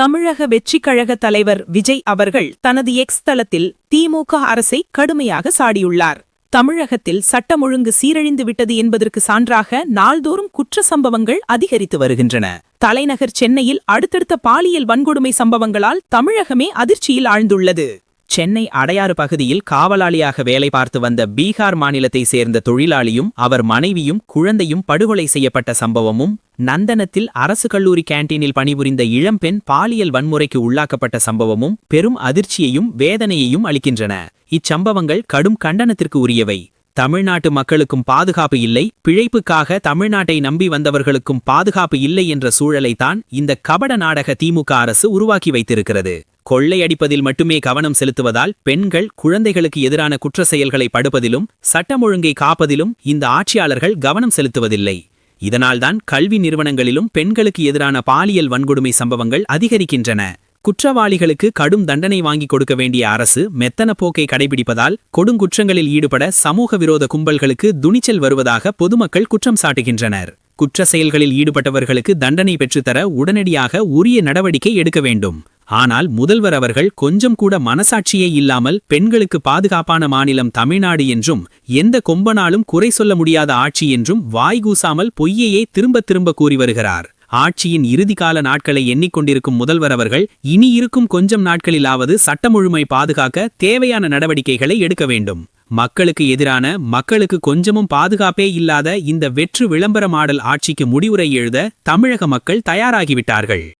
தமிழக வெற்றிக் கழக தலைவர் விஜய் அவர்கள் தனது எக்ஸ் தளத்தில் திமுக அரசை கடுமையாக சாடியுள்ளார். தமிழகத்தில் சட்டம் ஒழுங்கு சீரழிந்து விட்டது என்பதற்கு சான்றாக நாள்தோறும் குற்ற சம்பவங்கள் அதிகரித்து வருகின்றன. தலைநகர் சென்னையில் அடுத்தடுத்த பாலியல் வன்கொடுமை சம்பவங்களால் தமிழகமே அதிர்ச்சியில் ஆழ்ந்துள்ளது. சென்னை அடையாறு பகுதியில் காவலாளியாக வேலை பார்த்து வந்த பீகார் மாநிலத்தை சேர்ந்த தொழிலாளியும் அவர் மனைவியும் குழந்தையும் படுகொலை செய்யப்பட்ட சம்பவமும் நந்தனத்தில் அரசு கல்லூரி கேண்டீனில் பணிபுரிந்த இளம்பெண் பாலியல் வன்முறைக்கு உள்ளாக்கப்பட்ட சம்பவமும் பெரும் அதிர்ச்சியையும் வேதனையையும் அளிக்கின்றன. இச்சம்பவங்கள் கடும் கண்டனத்திற்கு உரியவை. தமிழ்நாட்டு மக்களுக்கும் பாதுகாப்பு இல்லை பிழைப்புக்காக தமிழ்நாட்டை நம்பி வந்தவர்களுக்கும் பாதுகாப்பு இல்லை என்ற சூழலைத்தான் இந்த கபட நாடக திமுக அரசு உருவாக்கி வைத்திருக்கிறது. கொள்ளையடிப்பதில் மட்டுமே கவனம் செலுத்துவதால் பெண்கள் குழந்தைகளுக்கு எதிரான குற்ற செயல்களை படுப்பதிலும் சட்டம் ஒழுங்கை காப்பதிலும் இந்த ஆட்சியாளர்கள் கவனம் செலுத்துவதில்லை. இதனால்தான் கல்வி நிறுவனங்களிலும் பெண்களுக்கு எதிரான பாலியல் வன்கொடுமை சம்பவங்கள் அதிகரிக்கின்றன. குற்றவாளிகளுக்கு கடும் தண்டனை வாங்கி கொடுக்க வேண்டிய அரசு மெத்தன போக்கை கடைபிடிப்பதால் கொடுங்குற்றங்களில் ஈடுபட சமூக விரோத கும்பல்களுக்கு துணிச்சல் வருவதாக பொதுமக்கள் குற்றம் சாட்டுகின்றனர். குற்ற செயல்களில் ஈடுபட்டவர்களுக்கு தண்டனை பெற்றுத்தர உடனடியாக உரிய நடவடிக்கை எடுக்க வேண்டும். ஆனால் முதல்வர் அவர்கள் கொஞ்சம் கூட மனசாட்சியே இல்லாமல் பெண்களுக்கு பாதுகாப்பான மாநிலம் தமிழ்நாடு என்றும் எந்த கொம்பனாலும் குறை சொல்ல முடியாத ஆட்சி என்றும் வாய்கூசாமல் பொய்யையே திரும்ப திரும்ப கூறி வருகிறார். ஆட்சியின் இறுதிக்கால நாட்களை எண்ணிக்கொண்டிருக்கும் முதல்வர் அவர்கள் இனி இருக்கும் கொஞ்சம் நாட்களிலாவது சட்டம் ஒழுமை பாதுகாக்க தேவையான நடவடிக்கைகளை எடுக்க வேண்டும். மக்களுக்கு எதிரான மக்களுக்கு கொஞ்சமும் பாதுகாப்பே இல்லாத இந்த வெற்று விளம்பர மாடல் ஆட்சிக்கு முடிவுரை எழுத தமிழக மக்கள் தயாராகிவிட்டார்கள்.